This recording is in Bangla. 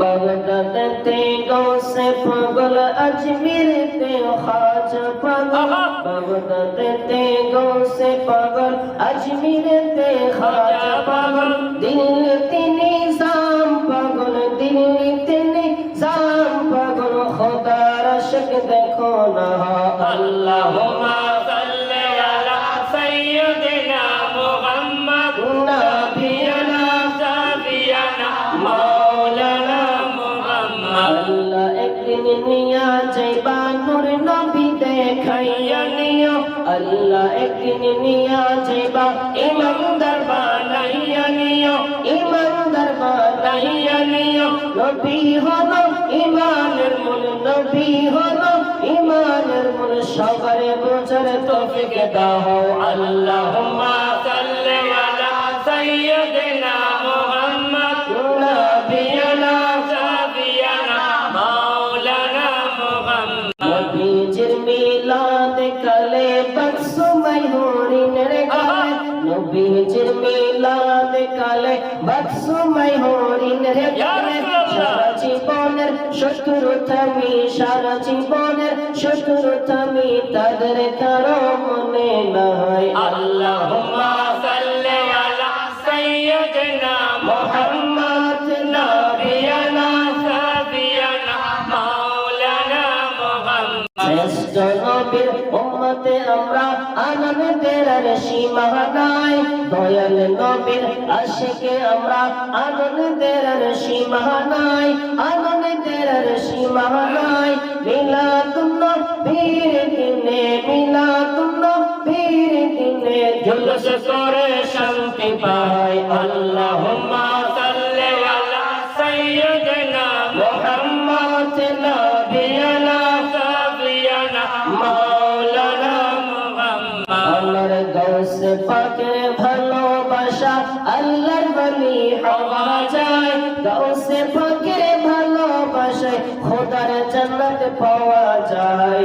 বদলতে গৌসে পাগল আজমিরতে খাজ পাগল। বদলতে গৌসে পাগল আজমিরতে খাজ পাগল। দিল্লিতে নিজাম পাগল দিল্লিতে নিজাম পাগল। খোদার শক দেখো না আল্লাহ। দুনিয়া যাইবা নূর নবী দেখাইয়া নিও। আল্লাহ একদিন নিয়া যাইবা, ইমানদার বানাইয়া নিও। ইমানদার বানাইয়া নিও। নবী হলো ইমানের মূল, নবী হলো ইমানের মূল। সবারে বোঝার তৌফিক দাও আল্লাহুম্মা সাল্লি আলা সাইয়্যিদিনা কালে বৎসুমাই হরিণের গায়ে নবীজির মিলাদ কালে বৎসুমাই হরিণের গায়ে সারা জীবনের শত্রু থামি সারা জীবনের শত্রু থামি তাদের কারও মনে নাই আল্লাহ শ্রেষ্ঠ নবীর উম্মতে আমরা আনন্দের আর সীমা নাই দয়াল নবীর আশিকে আমরা আনন্দের আর সীমা দিনে মিলাদুন নবীর দিনে জুলুস শান্তি পায়। আল্লাহুম্মা সাল্লি আলা সাইয়্যিদিনা মুহাম্মদ নবিয়া আমার গৌস পাকে ভালোবাসা, আল্লাহর বলি হওয়া যায়। গৌস পাকে ভালোবাসায় খোদার জন্নত পাওয়া যায়।